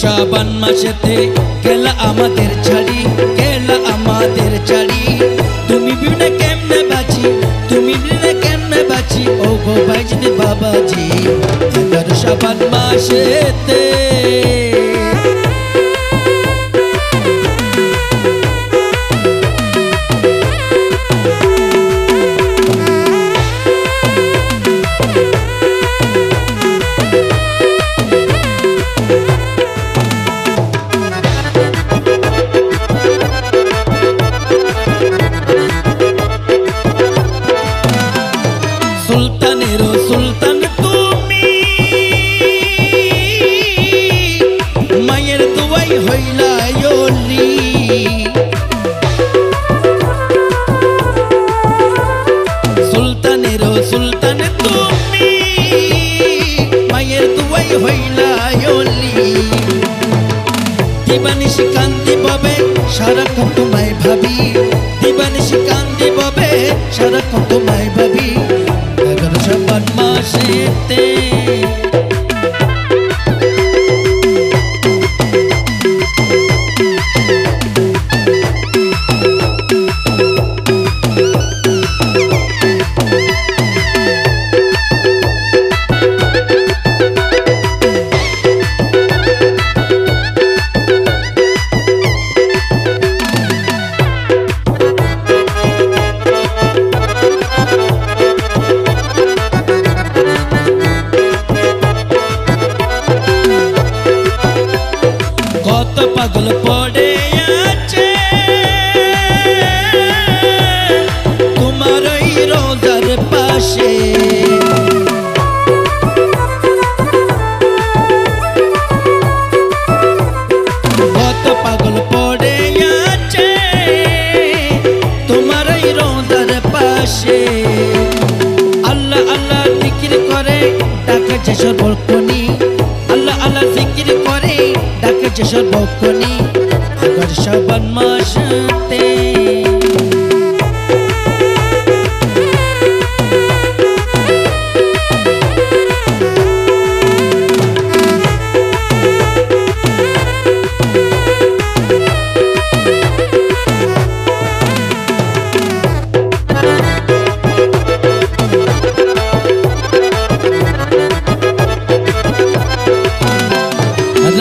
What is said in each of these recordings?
শ্রাবণ মাসেতে গেলা আমাদের ছাড়ি, গেলা আমাদের ছাড়ি। তুমি বিনে কেমনে বাঁচি, তুমি বিনে কেমনে বাঁচি? ও গো বাইজনি বাবাজি, এগারো শ্রাবণ মাসেতে। মায়ের দুয়াই হইলা অলি। দিবানিশি কান্দি ববে, সারাক্ষণ তোমায় ভাবি। দিবানিশি কান্দি ববে, সারাক্ষণ তোমায় ভাবি। এগারো শ্রাবণ মাসেতে পড়ে আছে তোমার রোজার পাশে। কত পাগল পড়ে আছে তোমার রোজার পাশে। আল্লাহ আল্লাহ জিকির করে সর্বক্ষণি। আল্লাহ আল্লাহ জিকির করে ডাকে যে সর্বক্ষণি আকর্ষণ শ্রাবণ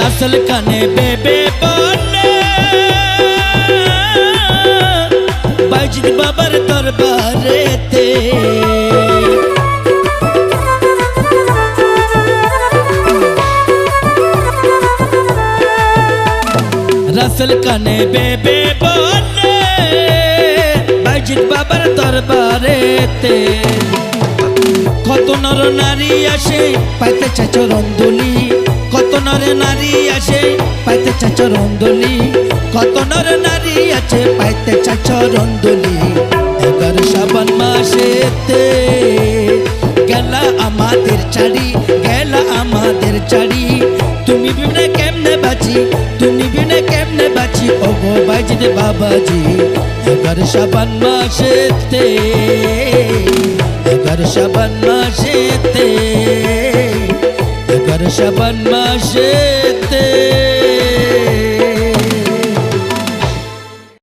রাসেল কানে বেবে বলে বাইজিদ বাবার দরবারেতে। রাসেল কানে বেবে বলে বাইজিদ বাবার দরবারেতে। কত নর নারী আসে, পাইতে চাই চরন্দলি কত নর নারী আছে, পাইতে চাই চরন্দলি কত নর নারী আছে, পাইতে চাই চরন্দলি এগার শ্রাবণ মাসেতে গেলা আমাদের চারি গেলা আমাদের চারি তুমি বিনে কেমনে বাঁচি, তুমি বিনে কেমনে বাঁচি ও গো বাইজিদ বাবাজি। এগার শ্রাবণ মাসেতে এগার শ্রাবণ মাসেতে এগার শ্রাবণ মাসেতে